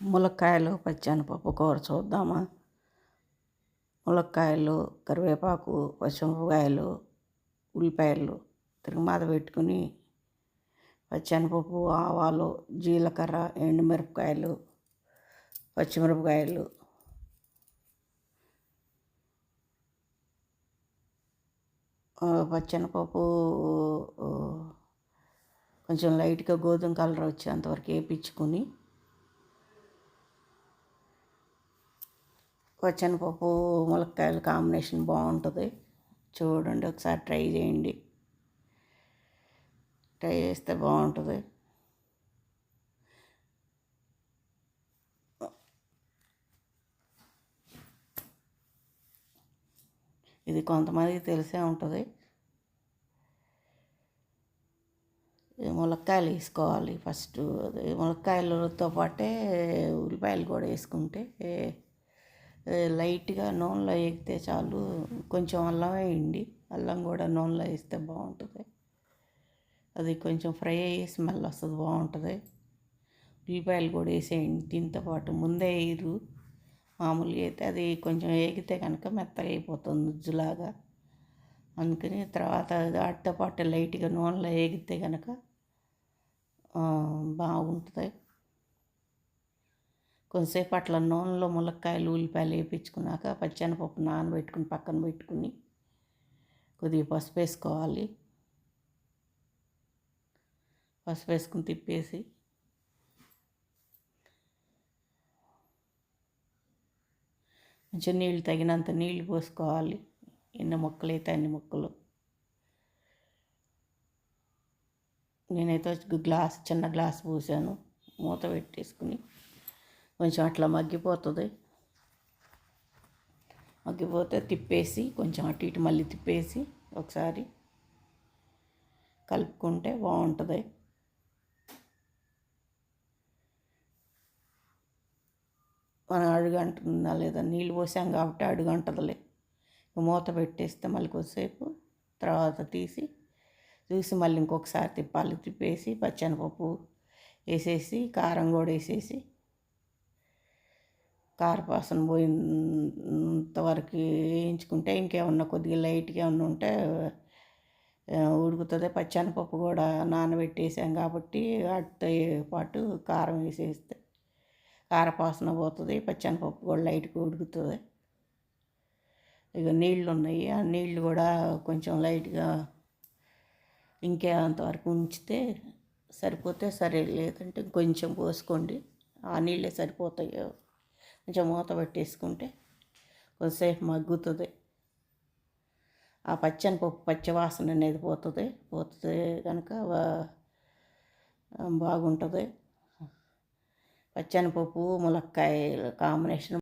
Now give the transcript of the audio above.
ములక్కాయలు పచ్చనిపప్పు కూర చూద్దామా? ములక్కాయలు కరివేపాకు పచ్చిమిరపకాయలు ఉల్లిపాయలు తిరుగుమాత పెట్టుకుని పచ్చనిపప్పు ఆవాలు జీలకర్ర ఎండుమిరపకాయలు పచ్చిమిరపకాయలు పచ్చనిపప్పు కొంచెం లైట్గా గోధుమ కలర్ వచ్చేంతవరకు వేయించుకొని పచ్చనిపప్పు ములక్కాయలు కాంబినేషన్ బాగుంటుంది. చూడండి ఒకసారి ట్రై చేయండి. ట్రై చేస్తే బాగుంటుంది. ఇది కొంతమందికి తెలిసే ఉంటుంది. ములక్కాయలు వేసుకోవాలి ఫస్ట్. ములక్కాయలతో పాటే ఉల్లిపాయలు కూడా వేసుకుంటే లైట్గా నూనెలో వేగితే చాలు కొంచెం అల్లం వేయండి. అల్లం కూడా నూనెలో వేస్తే బాగుంటుంది. అది కొంచెం ఫ్రై అయ్యి స్మెల్ వస్తుంది బాగుంటుంది. ఉల్లిపాయలు కూడా వేసేయండి. దీంతో పాటు ముందే వేయరు మామూలుగా అయితే అది కొంచెం వేగితే కనుక మెత్తగా అయిపోతుంది నుజ్జులాగా. అందుకని తర్వాత వాటితో పాటు లైట్గా నూనెలో వేగితే కనుక బాగుంటుంది. కొంతసేపు అట్లా నూనెలో ములక్కాయలు ఉల్లిపాయలు వేయించుకున్నాక పచ్చనిపప్పు నానబెట్టుకుని పక్కన పెట్టుకుని కొద్దిగా పసుపు వేసుకోవాలి. పసుపు వేసుకుని తిప్పేసి కొంచెం నీళ్ళు తగినంత నీళ్ళు పోసుకోవాలి. ఎన్ని మొక్కలు అయితే అన్ని మొక్కలు. నేనైతే గ్లాస్ చిన్న గ్లాస్ పోసాను. మూత పెట్టేసుకుని కొంచెం అట్లా మగ్గిపోతుంది. మగ్గిపోతే తిప్పేసి కొంచెం అటు ఇటు మళ్ళీ తిప్పేసి ఒకసారి కలుపుకుంటే బాగుంటుంది. మనం అడుగంటుందా లేదా నీళ్ళు పోసాం కాబట్టి అడుగంటదిలే. మూత పెట్టేస్తే మళ్ళీ కొద్దిసేపు తర్వాత తీసి చూసి మళ్ళీ ఇంకొకసారి తిప్పాలి. తిప్పేసి పచ్చనిపప్పు వేసేసి కారం కూడా వేసేసి కారపాసన పోయినంతవరకు వేయించుకుంటే ఇంకేమన్నా కొద్దిగా లైట్గా ఏమన్నా ఉంటే ఉడుకుతుంది. పచ్చెనపప్పు కూడా నానబెట్టేసాం కాబట్టి వాటితో పాటు కారం వేసేస్తే కారపాసన పోతుంది పచ్చెనపప్పు కూడా లైట్గా ఉడుకుతుంది. ఇక నీళ్ళు ఉన్నాయి ఆ నీళ్ళు కూడా కొంచెం లైట్గా ఇంకే అంతవరకు ఉంచితే సరిపోతే సరే లేదంటే కొంచెం పోసుకోండి. ఆ నీళ్ళే సరిపోతాయి కొంచెం మూత పెట్టేసుకుంటే కొద్దిసేపు మగ్గుతుంది. ఆ పచ్చని పప్పు పచ్చవాసన అనేది పోతుంది. పోతుంది కనుక బాగుంటుంది. పచ్చని పప్పు ములక్కాయ కాంబినేషన్